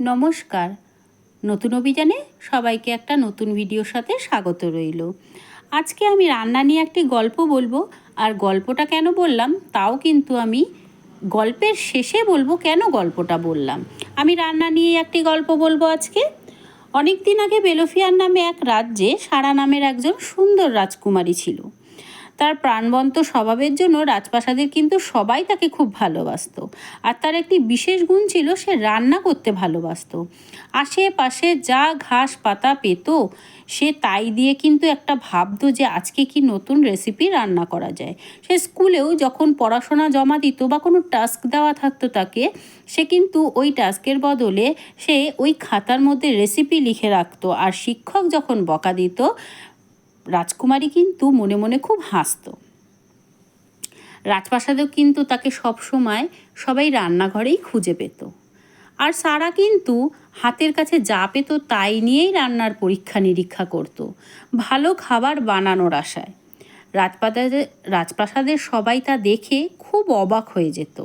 নমস্কার। নতুন অভিযানে সবাইকে একটা নতুন ভিডিওর সাথে স্বাগত রইল। আজকে আমি রান্না নিয়ে একটি গল্প বলব, আর গল্পটা কেন বললাম তাও কিন্তু আমি গল্পের শেষে বলব কেন গল্পটা বললাম। আমি রান্না নিয়ে একটি গল্প বলব আজকে। অনেক দিন আগে বেলোফিয়ার নামে এক রাজ্যে সারা নামের একজন সুন্দর রাজকুমারী ছিল। তার প্রাণবন্ত স্বভাবের জন্য রাজপ্রাসাদের কিন্তু সবাই তাকে খুব ভালোবাসতো। আর তার একটি বিশেষ গুণ ছিল সে রান্না করতে ভালোবাসতো। আশেপাশে যা ঘাস পাতা পেত, সে তাই দিয়ে কিন্তু একটা ভাবতো যে আজকে কি নতুন রেসিপি রান্না করা যায়। সে স্কুলেও যখন পড়াশোনা জমা দিত বা কোনো টাস্ক দেওয়া থাকতো তাকে, সে কিন্তু ওই টাস্কের বদলে সে ওই খাতার মধ্যে রেসিপি লিখে রাখতো। আর শিক্ষক যখন বকা দিত রাজকুমারী কিন্তু মনে মনে খুব হাসতো। রাজপ্রাসাদেও কিন্তু তাকে সব সময় সবাই রান্নাঘরেই খুঁজে পেত। আর সারা কিন্তু হাতের কাছে যা পেত তাই নিয়েই রান্নার পরীক্ষা নিরীক্ষা করত, ভালো খাবার বানানোর আশায়। রাজপ্রাসাদে রাজপ্রাসাদের সবাই তা দেখে খুব অবাক হয়ে যেত।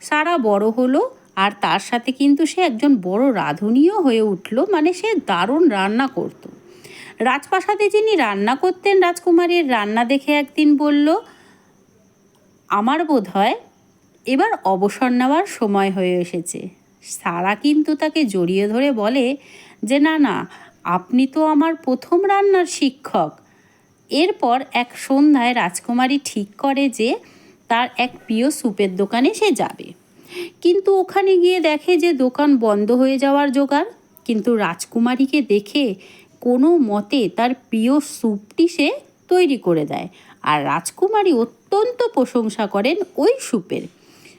সারা বড় হলো আর তার সাথে কিন্তু সে একজন বড় রাঁধুনিও হয়ে উঠল মানে সে দারুণ রান্না করতো। রাজপ্রাসাদে যিনি রান্না করতেন, রাজকুমারীর রান্না দেখে একদিন বলল, আমার বোধ হয় এবার অবসর নেওয়ার সময় হয়ে এসেছে। সারা কিন্তু তাকে জড়িয়ে ধরে বলে যে, না না, আপনি তো আমার প্রথম রান্নার শিক্ষক। এরপর এক সন্ধ্যায় রাজকুমারী ঠিক করে যে, তার এক প্রিয় স্যুপের দোকানে সে যাবে। কিন্তু ওখানে গিয়ে দেখে যে, দোকান বন্ধ হয়ে যাওয়ার জোগাড়। কিন্তু রাজকুমারীকে দেখে কোনো মতে তার প্রিয় স্যুপটি সে তৈরি করে দেয়। আর রাজকুমারী অত্যন্ত প্রশংসা করেন ওই স্যুপের।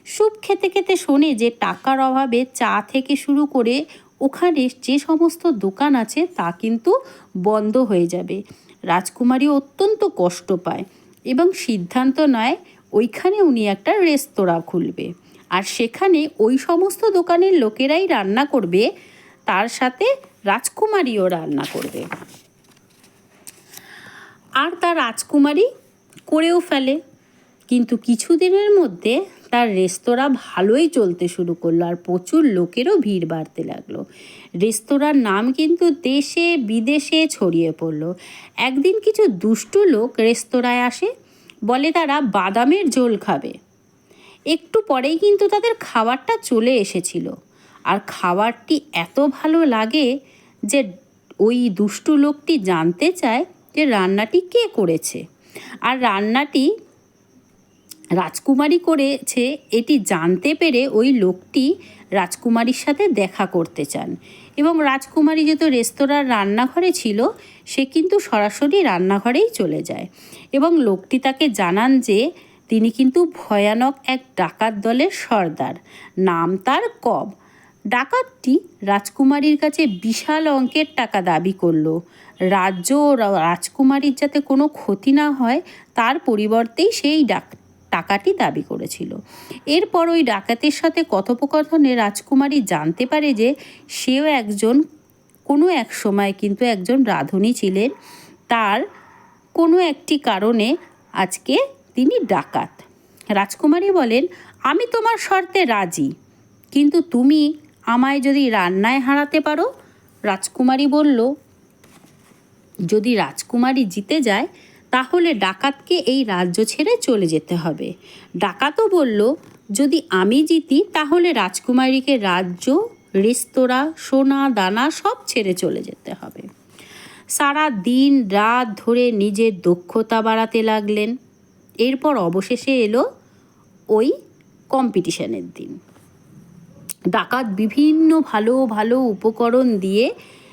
স্যুপ খেতে খেতে শোনে যে টাকার অভাবে চা থেকে শুরু করে ওখানে যে সমস্ত দোকান আছে তা কিন্তু বন্ধ হয়ে যাবে। রাজকুমারী অত্যন্ত কষ্ট পায় এবং সিদ্ধান্ত নয় ওইখানে উনি একটা রেস্তোরাঁ খুলবে। আর সেখানে ওই সমস্ত দোকানের লোকেরাই রান্না করবে, তার সাথে রাজকুমারীও রান্না করবে। আর তার রাজকুমারী করেও ফেলে। কিন্তু কিছুদিনের মধ্যে তার রেস্তোরাঁ ভালোই চলতে শুরু করল আর প্রচুর লোকেরও ভিড় বাড়তে লাগল। রেস্তোরাঁর নাম কিন্তু দেশে বিদেশে ছড়িয়ে পড়ল। একদিন কিছু দুষ্টু লোক রেস্তোরাঁয় আসে, বলে তারা বাদামের ঝোল খাবে। একটু পরেই কিন্তু তাদের খাবারটা চলে এসেছিল। আর খাবারটি এত ভালো লাগে যে ওই দুষ্টু লোকটি জানতে চায় যে রান্নাটি কে করেছে। আর রান্নাটি রাজকুমারী করেছে, এটি জানতে পেরে ওই লোকটি রাজকুমারীর সাথে দেখা করতে চান। এবং রাজকুমারী যেহেতু রেস্তোরাঁর রান্নাঘরে ছিল, সে কিন্তু সরাসরি রান্নাঘরেই চলে যায়। এবং লোকটি তাকে জানান যে তিনি কিন্তু ভয়ানক এক ডাকাত দলের সর্দার। নাম তার কব। ডাকাতটি রাজকুমারীর কাছে বিশাল অঙ্কের টাকা দাবি করল। রাজ্য ও রাজকুমারীর যাতে কোনো ক্ষতি না হয়, তার পরিবর্তেই সেই ডাক, টাকাটি দাবি করেছিল। এরপর ওই ডাকাতের সাথে কথোপকথনে রাজকুমারী জানতে পারে যে সেও একজন, কোনো এক সময় কিন্তু একজন রাঁধুনি ছিলেন। তার কোনো একটি কারণে আজকে তিনি ডাকাত। রাজকুমারী বলেন, আমি তোমার শর্তে রাজি, কিন্তু তুমি আমায় যদি রান্নায় হারাতে পারো? রাজকুমারী বলল, যদি রাজকুমারী জিতে যায়, তাহলে ডাকাতকে এই রাজ্য ছেড়ে চলে যেতে হবে। ডাকাতও বলল, যদি আমি জিতি, তাহলে রাজকুমারীকে রাজ্য, রেস্তোরাঁ, সোনা, দানা সব ছেড়ে চলে যেতে হবে। সারা দিন রাত ধরে নিজের দক্ষতা বাড়াতে লাগলেন। এরপর অবশেষে এলো ওই কম্পিটিশনের দিন। ডাকাত বিভিন্ন ভালো ভালো উপকরণ দিয়ে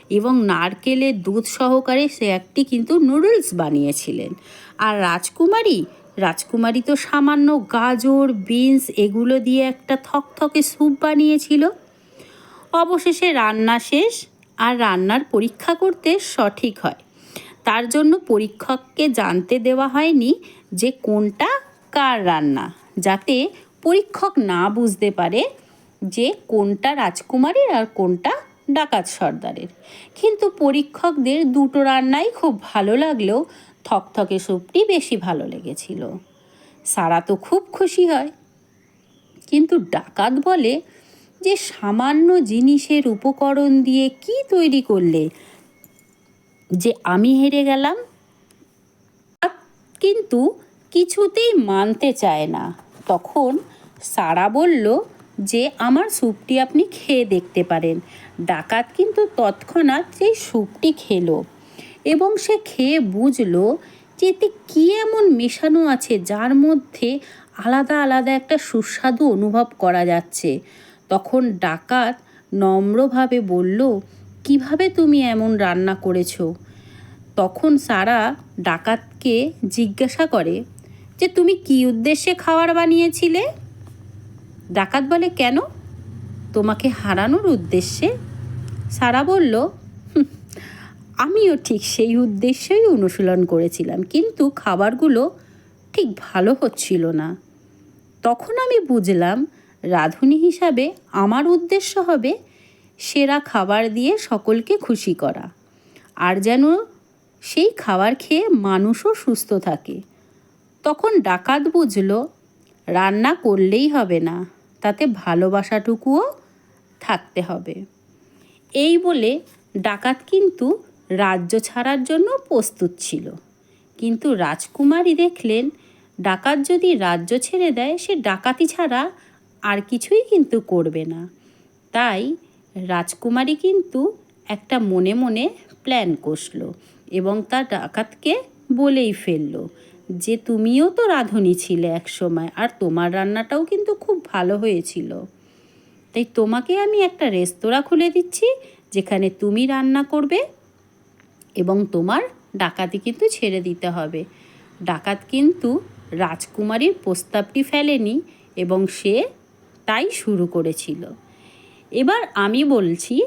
এবং নারকেলের দুধ সহকারে সে একটি কিন্তু নুডলস বানিয়েছিলেন। আর রাজকুমারী রাজকুমারী তো সামান্য গাজর, বিনস এগুলো দিয়ে একটা থকথকে স্যুপ বানিয়েছিল। অবশেষে রান্না শেষ আর রান্নার পরীক্ষা করতে সঠিক হয়। তার জন্য পরীক্ষককে জানতে দেওয়া হয়নি যে কোনটা কার রান্না, যাতে পরীক্ষক না বুঝতে পারে যে কোনটা রাজকুমারীর আর কোনটা ডাকাত সর্দারের। কিন্তু পরীক্ষকদের দুটো রান্নাই খুব ভালো লাগলেও থকথকে স্যুপটি বেশি ভালো লেগেছিল। সারা তো খুব খুশি হয়। কিন্তু ডাকাত বলে যে সামান্য জিনিসের উপকরণ দিয়ে কি তৈরি করলে যে আমি হেরে গেলাম? কিন্তু কিছুতেই মানতে চায় না। তখন সারা বলল যে আমার স্যুপটি আপনি খেয়ে দেখতে পারেন। ডাকাত কিন্তু তৎক্ষণাৎ সেই স্যুপটি খেলো এবং সে খেয়ে বুঝলো যে এতে কী এমন মেশানো আছে যার মধ্যে আলাদা আলাদা একটা সুস্বাদু অনুভব করা যাচ্ছে। তখন ডাকাত নম্রভাবে বলল, কীভাবে তুমি এমন রান্না করেছ? তখন সারা ডাকাতকে জিজ্ঞাসা করে, যে তুমি কী উদ্দেশ্যে খাবার বানিয়েছিলে? ডাকাত বলে কেন? তোমাকে হারানোর উদ্দেশ্যে? সারা বলল "হুঁ, আমিও ঠিক সেই উদ্দেশ্যেই অনুশীলন করেছিলাম কিন্তু খাবারগুলো ঠিক ভালো হচ্ছিল না। তখন আমি বুঝলাম রাঁধুনি হিসাবে আমার উদ্দেশ্য হবে সেরা খাবার দিয়ে সকলকে খুশি করা। আর যেন সেই খাবার খেয়ে মানুষও সুস্থ থাকে। তখন ডাকাত বুঝল রান্না করলেই হবে না। তাতে ভালোবাসাটুকুও থাকতে হবে। এই বলে ডাকাত কিন্তু রাজ্য ছাড়ার জন্য প্রস্তুত ছিল। কিন্তু রাজকুমারী দেখলেন, ডাকাত যদি রাজ্য ছেড়ে দেয়, সে ডাকাতি ছাড়া আর কিছুই কিন্তু করবে না। তাই রাজকুমারী কিন্তু একটা মনে মনে প্ল্যান কষলো এবং তার ডাকাতকে বলেই ফেলল যে তুমিও তো রাঁধুনি ছিলে এক সময় আর তোমার রান্নাটাও কিন্তু খুব ভালো হয়েছিল। তাই তোমাকে আমি একটা রেস্তোরাঁ খুলে দিচ্ছি, যেখানে তুমি রান্না করবে এবং তোমার ডাকাতি কিন্তু ছেড়ে দিতে হবে। ডাকাত কিন্তু রাজকুমারীর প্রস্তাবটি ফেলেনি এবং সে তাই শুরু করেছিল। এবার আমি বলছি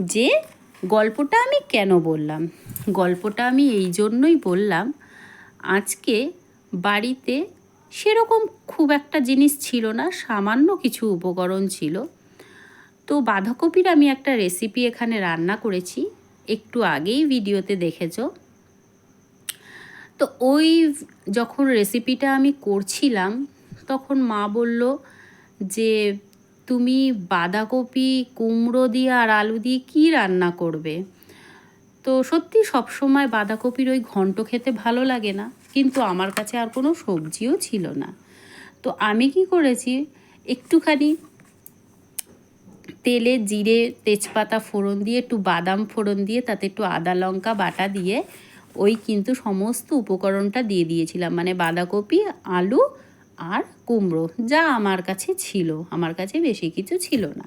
যে গল্পটা আমি কেন বললাম? গল্পটা আমি এই জন্যই বললাম আজকে বাড়িতে সেরকম খুব একটা জিনিস ছিল না, সামান্য কিছু উপকরণ ছিল। তো বাঁধাকপির আমি একটা রেসিপি এখানে রান্না করেছি, একটু আগেই ভিডিওতে দেখেছ। তো ওই যখন রেসিপিটা আমি করছিলাম, তখন মা বলল যে, তুমি বাঁধাকপি, কুমড়ো দিয়ে আর আলু দিয়ে কী রান্না করবে? তো সত্যি সবসময় বাঁধাকপির ওই ঘন্ট খেতে ভালো লাগে না, কিন্তু আমার কাছে আর কোনো সবজিও ছিল না। তো আমি কি করেছি, একটুখানি তেলে জিরে, তেজপাতা ফোড়ন দিয়ে, একটু বাদাম ফোড়ন দিয়ে, তাতে একটু আদা লঙ্কা বাটা দিয়ে ওই কিন্তু সমস্ত উপকরণটা দিয়ে দিয়েছিলাম। মানে বাঁধাকপি, আলু আর কুমড়ো, যা আমার কাছে ছিল, আমার কাছে বেশি কিছু ছিল না।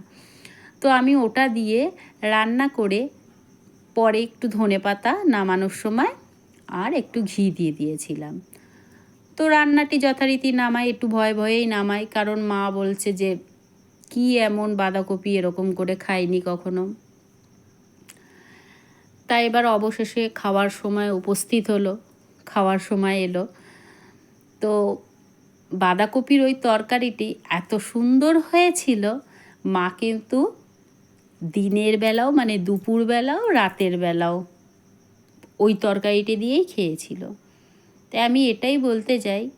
তো আমি ওটা দিয়ে রান্না করে পরে একটু ধনে পাতা নামানোর সময় আর একটু ঘি দিয়ে দিয়েছিলাম। তো রান্নাটি যথারীতি নামাই, একটু ভয়ে ভয়েই নামাই, কারণ মা বলছে যে, কি এমন বাঁধাকপি এরকম করে খাইনি কখনো? তাই এবার অবশেষে খাওয়ার সময় উপস্থিত হলো, খাওয়ার সময় এলো। তো বাঁধাকপির ওই তরকারিটি এত সুন্দর হয়েছিল, মা কিন্তু দিনের বেলাও মানে দুপুর বেলাও, রাতের বেলাও ওই তরকারিটি দিয়েই খেয়েছিল। তাই আমি এটাই বলতে চাই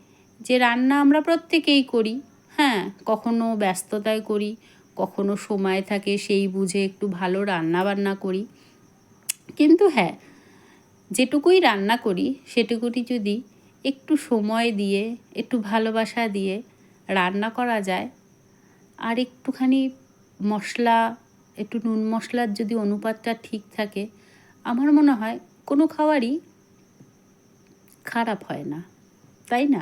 যে রান্না আমরা প্রত্যেকেই করি। হ্যাঁ কখনো ব্যস্ততায় করি, কখনো সময় থাকে সেই বুঝে একটু ভালো রান্না বান্না করি। কিন্তু হ্যাঁ যেটুকুই রান্না করি, সেটুকুটি যদি একটু সময় দিয়ে, একটু ভালোবাসা দিয়ে রান্না করা যায়, আর একটুখানি মশলা একটু নুন মশলার যদি অনুপাতটা ঠিক থাকে, আমার মনে হয় কোনো খাবারই খারাপ হয় না, তাই না?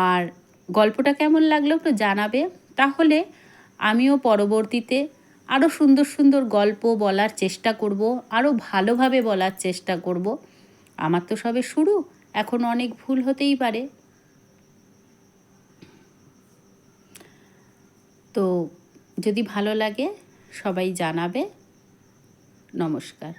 আর গল্পটা কেমন লাগল একটু জানাবে? তাহলে আমিও পরবর্তীতে আরও সুন্দর সুন্দর গল্প বলার চেষ্টা করব আরও ভালোভাবে বলার চেষ্টা করব। আমার তো সবে শুরু, এখন অনেক ভুল হতেই পারে। তো যদি ভালো লাগে সবাই জানাবে। নমস্কার।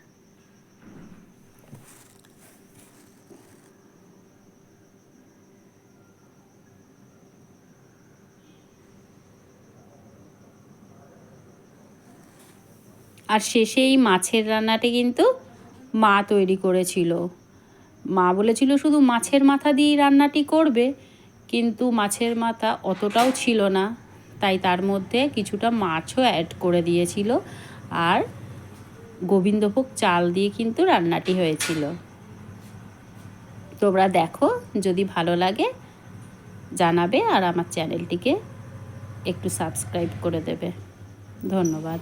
আর শেষে এই মাছের রান্নাটি কিন্তু মা তৈরি করেছিল। মা বলেছিল শুধু মাছের মাথা দিয়েই রান্নাটি করবে, কিন্তু মাছের মাথা অতটাও ছিল না। তাই তার মধ্যে কিছুটা মাছও অ্যাড করে দিয়েছিল আর গোবিন্দভোগ চাল দিয়ে কিন্তু রান্নাটি হয়েছিল। তোমরা দেখো, যদি ভালো লাগে জানাবে আর আমার চ্যানেলটিকে একটু সাবস্ক্রাইব করে দেবে। ধন্যবাদ।